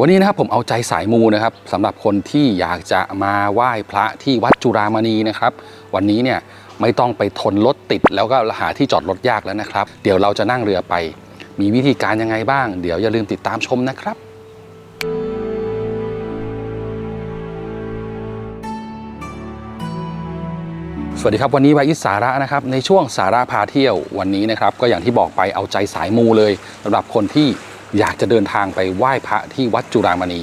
วันนี้นะครับผมเอาใจสายมูนะครับสำหรับคนที่อยากจะมาไหว้พระที่วัดจุฬามณีนะครับ วันนี้เนี่ยไม่ต้องไปทนรถติด แล้วก็หาที่จอดรถยากแล้วนะครับ เดี๋ยวเราจะนั่งเรือไป มีวิธีการยังไงบ้าง เดี๋ยวอย่าลืมติดตามชมนะครับสวัสดีครับวันนี้วายิสสาระนะครับในช่วงสาระพาเที่ยววันนี้นะครับก็อย่างที่บอกไปเอาใจสายมูเลยสำหรับคนที่ อยากจะเดินทางไปไหว้พระที่วัดจุฬามณี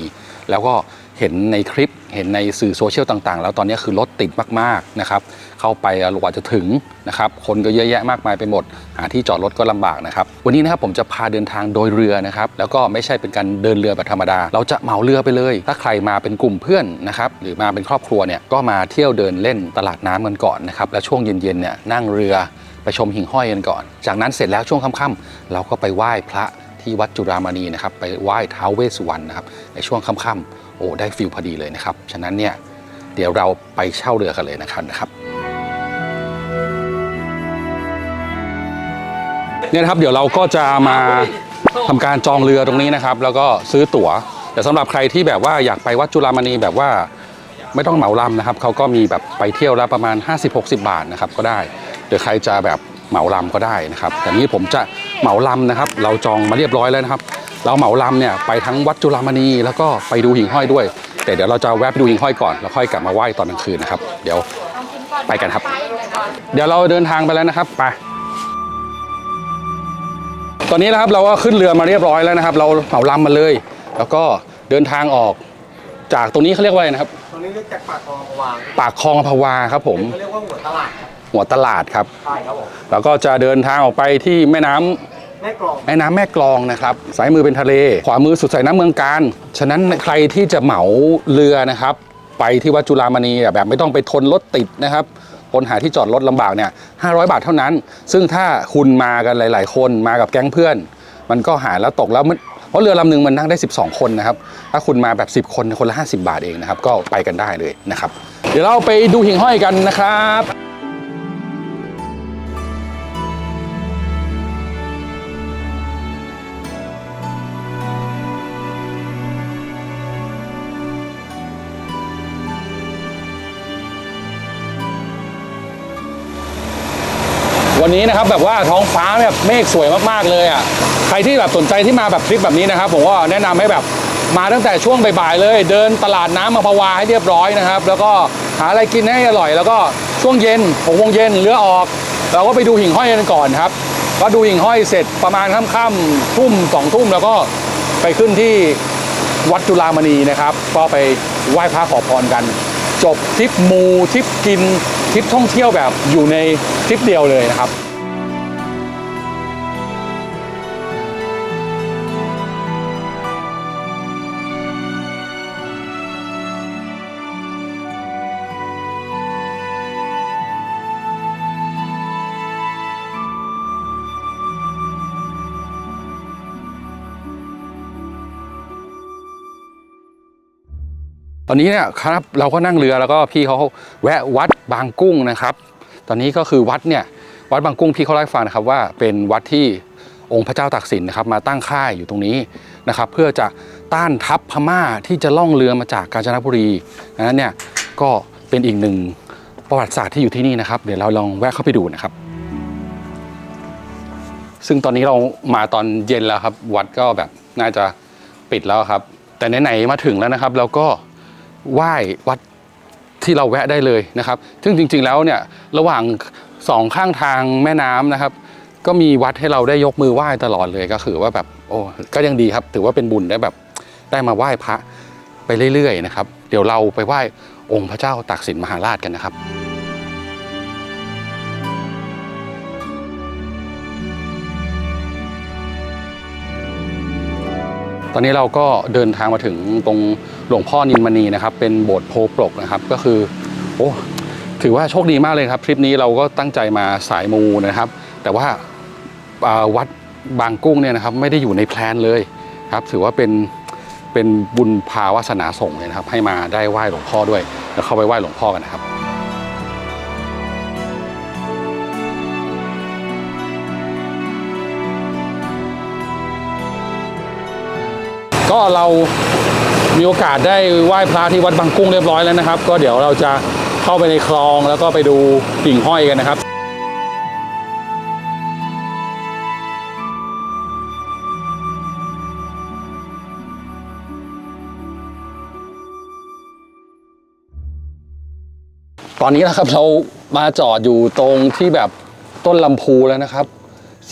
แล้วก็เห็นในคลิปเห็นในสื่อโซเชียลต่างๆ แล้วตอนนี้คือรถติดมากๆนะครับเข้าไปกว่าจะถึงนะครับคนก็เยอะแยะมากมายไปหมด หาที่จอดรถก็ลำบากนะครับวันนี้นะครับผมจะพาเดินทางโดยเรือนะครับแล้วก็ไม่ใช่เป็นการเดินเรือแบบธรรมดา เราจะเหมาเรือไปเลย ถ้าใครมาเป็นกลุ่มเพื่อนนะครับหรือมาเป็นครอบครัวเนี่ยก็มาเที่ยวเดินเล่นตลาดน้ำกันก่อนนะครับแล้วช่วงเย็นๆเนี่ยนั่งเรือไปชมหิ่งห้อยกันก่อน จากนั้นเสร็จแล้วช่วงค่ำๆเราก็ไปไหว้พระ ที่วัดจุฬามณีนะครับไปไหว้ท้าวเวสสุวรรณนะครับในช่วงค่ำๆโอ้ได้ฟิลพอดีเลยนะครับ ฉะนั้นเนี่ยเดี๋ยวเราไปเช่าเรือกันเลยนะครับนะครับเนี่ยนะครับเดี๋ยวเราก็จะมาทำการจองเรือตรงนี้นะครับ แล้วก็ซื้อตั๋ว แต่สำหรับใครที่แบบว่าอยากไปวัดจุฬามณีแบบว่าไม่ต้องเหมาลำนะครับเขาก็มีแบบไปเที่ยวล้วประมาณ 50-60 บาทนะครับก็ได้หรือใครจะแบบเหมาลำก็ได้นะครับแต่นี้ผมจะ เหมาลำนะครับ เราจองมาเรียบร้อยแล้วนะครับ เราเหมาลำเนี่ยไปทั้งวัดจุฬามณีแล้วก็ไปดูหิ่งห้อยด้วย แต่เดี๋ยวเราจะแวะไปดูหิ่งห้อยก่อนแล้วค่อยกลับมาไหว้ตอนกลางคืนนะครับ เดี๋ยวไปกันครับ เดี๋ยวเราเดินทางไปแล้วนะครับไปตอนนี้นะครับเราก็ขึ้นเรือมาเรียบร้อยแล้วนะครับ เราเหมาลำมาเลย แล้วก็เดินทางออกจากตรงนี้เขาเรียกว่าอะไรนะครับ ตรงนี้เรียกจากปากคลองวางปากคลองพะวาครับผม เขาเรียกว่าหัวตลาดครับ หัวตลาดครับ ใช่ครับผมแล้วก็จะเดินทางออกไปที่แม่น้ำ แม่กลอง แม่น้ำแม่กลองนะครับซ้ายมือเป็นทะเล ขวามือสุดสายน้ำเมืองการ ฉะนั้นใครที่จะเหมาเรือนะครับ ไปที่วัดจุฬามณีอะแบบไม่ต้องไปทนรถติดนะครับคนหาที่จอดรถลำบากเนี่ย500 บาทเท่านั้น ซึ่งถ้าคุณมากันหลาย ๆ คนมากับแก๊งเพื่อน มันก็หารแล้วตกแล้วมันเพราะเรือลำหนึ่งมันนั่งได้ 12 คนนะครับ ถ้าคุณมาแบบ 10 คนคนละ 50 บาทเองนะครับ ก็ไปกันได้เลยนะครับ เดี๋ยวเราไปดูหิ่งห้อยกันนะครับ วันนี้นะครับแบบว่าท้องฟ้าแบบเมฆสวยมากๆเลยอะใครที่แบบสนใจที่มาแบบทริปแบบนี้นะครับ ผมก็แนะนำให้แบบมาตั้งแต่ช่วงบ่ายๆเลย เดินตลาดน้ำมาพาวาให้เรียบร้อยนะครับ แล้วก็หาอะไรกินให้อร่อย แล้วก็ช่วงเย็นหกโมงเย็นเรือออก เราก็ไปดูหิ่งห้อยกันก่อนครับก็ดูหิ่งห้อยเสร็จประมาณค่ำๆทุ่มสองทุ่มแล้วก็ไปขึ้นที่วัดจุฬามณีนะครับ ก็ไปไหว้พระขอพรกัน จบทริปมูทริปกิน ทริปท่องเที่ยวแบบอยู่ในทริปเดียวเลยนะครับ ตอนนี้เนี่ยครับเราก็นั่งเรือแล้วก็พี่เขาแวะวัดบางกุ้งนะครับ ตอนนี้ก็คือวัดเนี่ยวัดบางกุ้งพี่เขาเล่าให้ฟังนะครับว่าเป็นวัดที่องค์พระเจ้าตากสินนะครับมาตั้งค่ายอยู่ตรงนี้นะครับ เพื่อจะต้านทัพพม่าที่จะล่องเรือมาจากกาญจนบุรีดังนั้นเนี่ยก็เป็นอีกหนึ่งประวัติศาสตร์ที่อยู่ที่นี่นะครับ เดี๋ยวเราลองแวะเข้าไปดูนะครับ ซึ่งตอนนี้เรามาตอนเย็นแล้วครับ วัดก็แบบน่าจะปิดแล้วครับ แต่ไหนๆมาถึงแล้วนะครับ เราก็ ไหว้วัดที่เราแวะได้เลยนะครับ ซึ่งจริง ๆแล้วเนี่ยระหว่างสองข้างทางแม่น้ำนะครับ ก็มีวัดให้เราได้ยกมือไหว้ตลอดเลยก็คือว่าแบบโอ้ก็ยังดีครับ ถือว่าเป็นบุญได้แบบได้มาไหว้พระไปเรื่อยๆนะครับ เดี๋ยวเราไปไหว้องค์พระเจ้าตากสินมหาราชกันนะครับ ตอนนี้เราก็เดินทางมาถึงตรงหลวงพ่อนินมณีนะครับ เป็นโบสถ์โพปรกนะครับ ก็คือโอ้ถือว่าโชคดีมากเลยครับทริปนี้เราก็ตั้งใจมาสายมูนะครับ แต่ว่าาวัดบางกุ้งเนี่ยนะครับไม่ได้อยู่ในแพลนเลยครับ ถือว่าเป็นเป็นบุญพาวาสนาส่งเลยนะครับ ให้มาได้ไหว้หลวงพ่อด้วยแล้วเข้าไปไหว้หลวงพ่อกันนะครับ ก็เรามีโอกาสได้ไหว้พระที่วัดบางกุ้งเรียบร้อยแล้วนะครับ ก็เดี๋ยวเราจะเข้าไปในคลองแล้วก็ไปดูหิ่งห้อยกันนะครับตอนนี้นะครับเรามาจอดอยู่ตรงที่แบบต้นลำพูแล้วนะครับ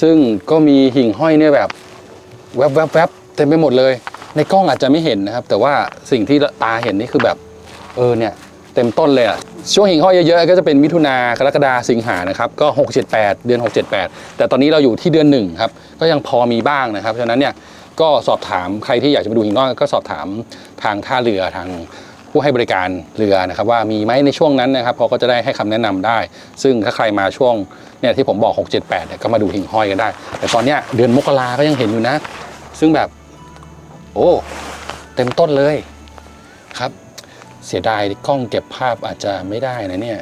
ซึ่งก็มีหิ่งห้อยเนี่ยแบบ แวบแวบแวบเต็มไปหมดเลย ในกล้องอาจจะไม่เห็นนะครับ แต่ว่าสิ่งที่ตาเห็นนี่คือแบบ เออเนี่ยเต็มต้นเลยอะช่วงหิ่งห้อยเยอะๆก็จะเป็นมิถุนากรกฎาสิงหานะครับก็ 6 7 8 เดือน 6 7 8 แต่ตอนนี้เราอยู่ที่เดือนหนึ่งครับก็ยังพอมีบ้างนะครับฉะนั้นเนี่ยก็สอบถามใครที่อยากจะมาดูหิ่งห้อยก็สอบถามทางท่าเรือทางผู้ให้บริการเรือนะครับว่ามีไหมในช่วงนั้นนะครับเขาก็จะได้ให้คำแนะนำได้ ซึ่งถ้าใครมาช่วงเนี่ยที่ผมบอก 6 7 8เนี่ยก็มาดูหิ่งห้อยกันได้ แต่ตอนเนี้ยเดือนมกราก็ยังเห็นอยู่นะ ซึ่งแบบ โอ้ เต็มต้นเลยครับ เสียดายกล้องเก็บภาพอาจจะไม่ได้นะเนี่ย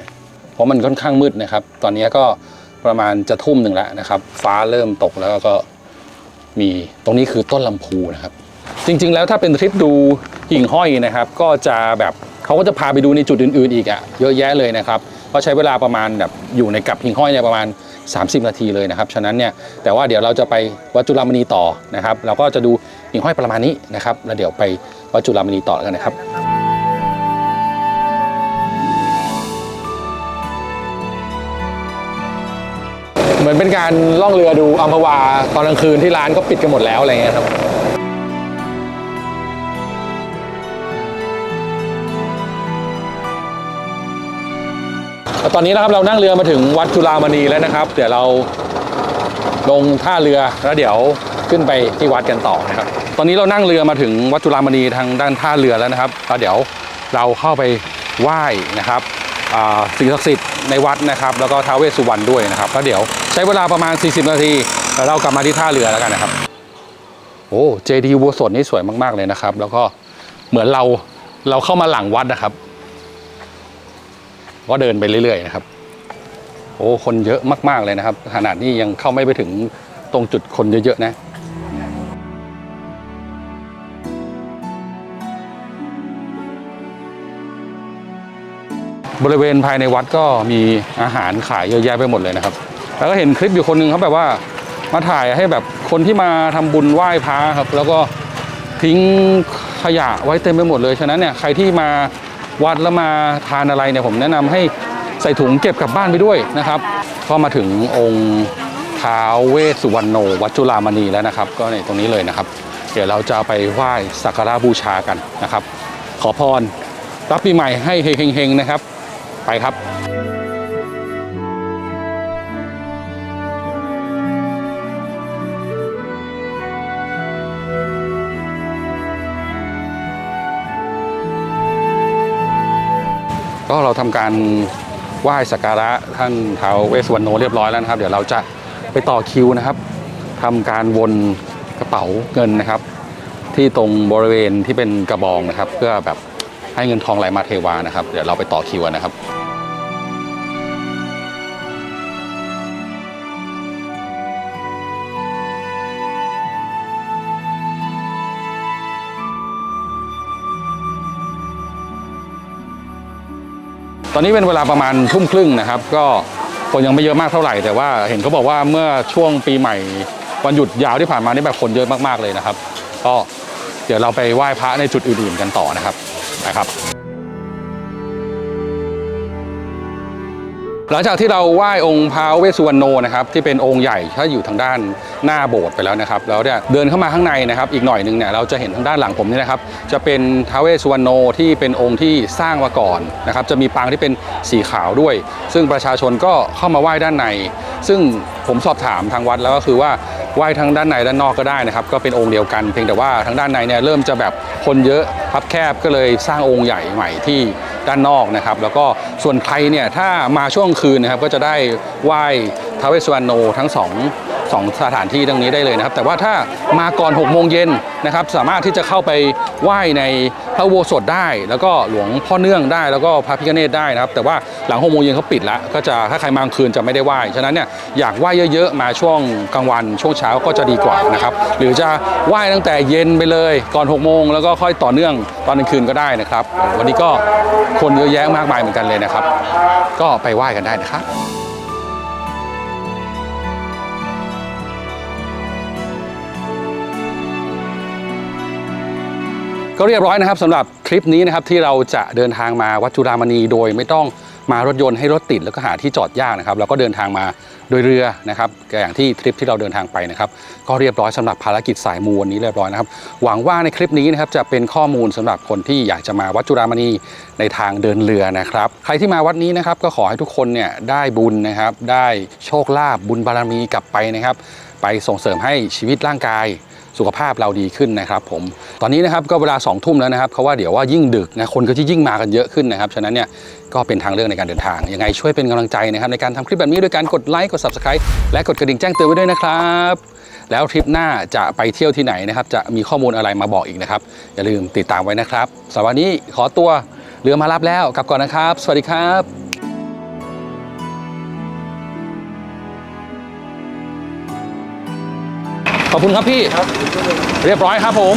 เพราะมันค่อนข้างมืดนะครับ ตอนนี้ก็ประมาณจะทุ่มหนึ่งแล้วนะครับ ฟ้าเริ่มตกแล้วก็มีตรงนี้คือต้นลำพูนะครับ จริง ๆ แล้วถ้าเป็นทริปดูหิ่งห้อยนะครับ ก็จะแบบเขาก็จะพาไปดูในจุดอื่น ๆ อีกอะเยอะแยะเลยนะครับก็ใช้เวลาประมาณแบบอยู่ในกับหิ่งห้อยเนี่ยประมาณ 30 นาทีเลยนะครับ ฉะนั้นเนี่ยแต่ว่าเดี๋ยวเราจะไปวัดจุฬามณีต่อนะครับ เราก็จะดู หิ่งห้อยประมาณนี้นะครับแล้วเดี๋ยวไปวัดจุฬามณีต่อกันนะครับเหมือนเป็นการล่องเรือดูอัมพวาตอนกลางคืนที่ร้านก็ปิดกันหมดแล้วอะไรเงี้ยครับตอนนี้นะครับเรานั่งเรือมาถึงวัดจุฬามณีแล้วนะครับ เดี๋ยวเราลงท่าเรือแล้วเดี๋ยวขึ้นไปที่วัดกันต่อนะครับ ตอนนี้เรานั่งเรือมาถึงวัดจุฬามณีทางด้านท่าเรือแล้วนะครับแล้วเดี๋ยวเราเข้าไปไหว้นะครับสิ่งศักดิ์สิทธิ์ในวัดนะครับ แล้วก็ท้าวเวสสุวรรณด้วยนะครับแล้วเดี๋ยวใช้เวลาประมาณ 40 นาทีแล้วเรากลับมาที่ท่าเรือแล้วกันนะครับโอ้เจดีย์อุโบสถนี่สวยมาก ๆ เลยนะครับ แล้วก็เหมือนเราเราเข้ามาหลังวัดนะครับ ก็เดินไปเรื่อย ๆ นะครับ โอ้คนเยอะมาก ๆ เลยนะครับขนาดนี้ยังเข้าไม่ไปถึงตรงจุดคนเยอะ ๆ นะ บริเวณภายในวัดก็มีอาหารขายเยอะแยะไปหมดเลยนะครับ แล้วก็เห็นคลิปอยู่คนหนึงเขาแบบว่ามาถ่ายให้แบบคนที่มาทำบุญไหว้พระครับ แล้วก็ทิ้งขยะไว้เต็มไปหมดเลยฉะนั้นเนี่ยใครที่มาวัดแล้วมาทานอะไรเนี่ยผมแนะนำให้ใส่ถุงเก็บกลับบ้านไปด้วยนะครับก็มาถึงองค์ท้าวเวสสุวรรณโนวัดจุฬามณีแล้วนะครับ ก็ในตรงนี้เลยนะครับ เดี๋ยวเราจะไปไหว้สักการะบูชากันนะครับ ขอพรรับปีใหม่ให้เฮงๆนะครับ ไปครับก็เราทำการไหว้สักการะท่านท้าวเวสสวรรณโนเรียบร้อยแล้วนะครับ เดี๋ยวเราจะไปต่อคิวนะครับทำการวนกระเป๋าเงินนะครับ ที่ตรงบริเวณที่เป็นกระบองนะครับ เพื่อแบบให้เงินทองไหลมาเทวานะครับ เดี๋ยวเราไปต่อคิวนะครับ ตอนนี้เป็นเวลาประมาณทุ่มครึ่งนะครับ ก็คนยังไม่เยอะมากเท่าไหร่ แต่ว่าเห็นเขาบอกว่าเมื่อช่วงปีใหม่วันหยุดยาวที่ผ่านมานี่แบบคนเยอะมากๆเลยนะครับ ก็เดี๋ยวเราไปไหว้พระในจุดอื่นๆกันต่อนะครับนะครับ หลังจากที่เราไหว้องค์พระเวสสุวรรณโนนะครับที่เป็นองค์ใหญ่ถ้าอยู่ทางด้านหน้าโบสถ์ไปแล้วนะครับแล้วเนี่ยเดินเข้ามาข้างในนะครับ อีกหน่อยหนึ่งเนี่ยเราจะเห็นทางด้านหลังผมนี่นะครับ จะเป็นท้าวเวสสุวรรณโนที่เป็นองค์ที่สร้างมาก่อนนะครับ จะมีปางที่เป็นสีขาวด้วย ซึ่งประชาชนก็เข้ามาไหว้ด้านใน ซึ่งผมสอบถามทางวัดแล้วก็คือว่า ไหว้ทั้งด้านในด้านนอกก็ได้นะครับก็เป็นองค์เดียวกัน เพียงแต่ว่าทางด้านในเนี่ยเริ่มจะแบบคนเยอะพับแคบก็เลยสร้างองค์ใหญ่ใหม่ที่ด้านนอกนะครับแล้วก็ส่วนใครเนี่ยถ้ามาช่วงคืนนะครับก็จะได้ไหว้ท้าวเวสสุวรรณโนทั้งสองสองสถานที่ตรงนี้ได้เลยนะครับ แต่ว่าถ้ามาก่อน6โมงเย็นนะครับสามารถที่จะเข้าไปไหว้ใน พระอุโบสถได้แล้วก็หลวงพ่อเนื่องได้แล้วก็พระพิฆเนศได้นะครับ แต่ว่าหลังหกโมงเย็นเขาปิดแล้วก็จะถ้าใครมากลางคืนจะไม่ได้ไหว้ฉะนั้นเนี่ยอยากไหว้เยอะๆ มาช่วงกลางวันช่วงเช้าก็จะดีกว่านะครับ หรือจะไหว้ตั้งแต่เย็นไปเลยก่อน6โมงแล้วก็ค่อยต่อเนื่องตอนกลางคืนก็ได้นะครับ วันนี้ก็คนเยอะแยะมากมายเหมือนกันเลยนะครับ ก็ไปไหว้กันได้นะครับ ก็เรียบร้อยนะครับสำหรับทริปนี้นะครับที่เราจะเดินทางมาวัดจุฬามณีโดยไม่ต้องมารถยนต์ให้รถติดแล้วก็หาที่จอดยากนะครับเราก็เดินทางมาโดยเรือนะครับอย่างที่ทริปที่เราเดินทางไปนะครับก็เรียบร้อยสำหรับภารกิจสายมูวันนี้เรียบร้อยนะครับหวังว่าในคลิปนี้นะครับจะเป็นข้อมูลสำหรับคนที่อยากจะมาวัดจุฬามณีในทางเดินเรือนะครับ ใครที่มาวัดนี้นะครับก็ขอให้ทุกคนเนี่ยได้บุญนะครับ ได้โชคลาภบุญบารมีกลับไปนะครับ ไปส่งเสริมให้ชีวิตร่างกาย สุขภาพเราดีขึ้นนะครับผมตอนนี้นะครับก็เวลา2องทุ่มแล้วนะครับเขาว่าเดี๋ยวว่ายิ่งดึกนะคนก็จะยิ่งมากันเยอะขึ้นนะครับฉะนั้นเนี่ยก็เป็นทางเลือกในการเดินทาง ยังไงช่วยเป็นกำลังใจนะครับในการทำคลิปแบบนี้ด้วยการกดไลค์กด subscribe และกดกระดิ่งแจ้งเตือนไว้ด้วยนะครับแล้วทริปหน้าจะไปเที่ยวที่ไหนนะครับจะมีข้อมูลอะไรมาบอกอีกนะครับอย่าลืมติดตามไว้นะครับสำหรับวันนี้ขอตัวเรือมารับแล้วกลับก่อนนะครับ สวัสดีครับ ขอบคุณครับพี่ เรียบร้อยครับผม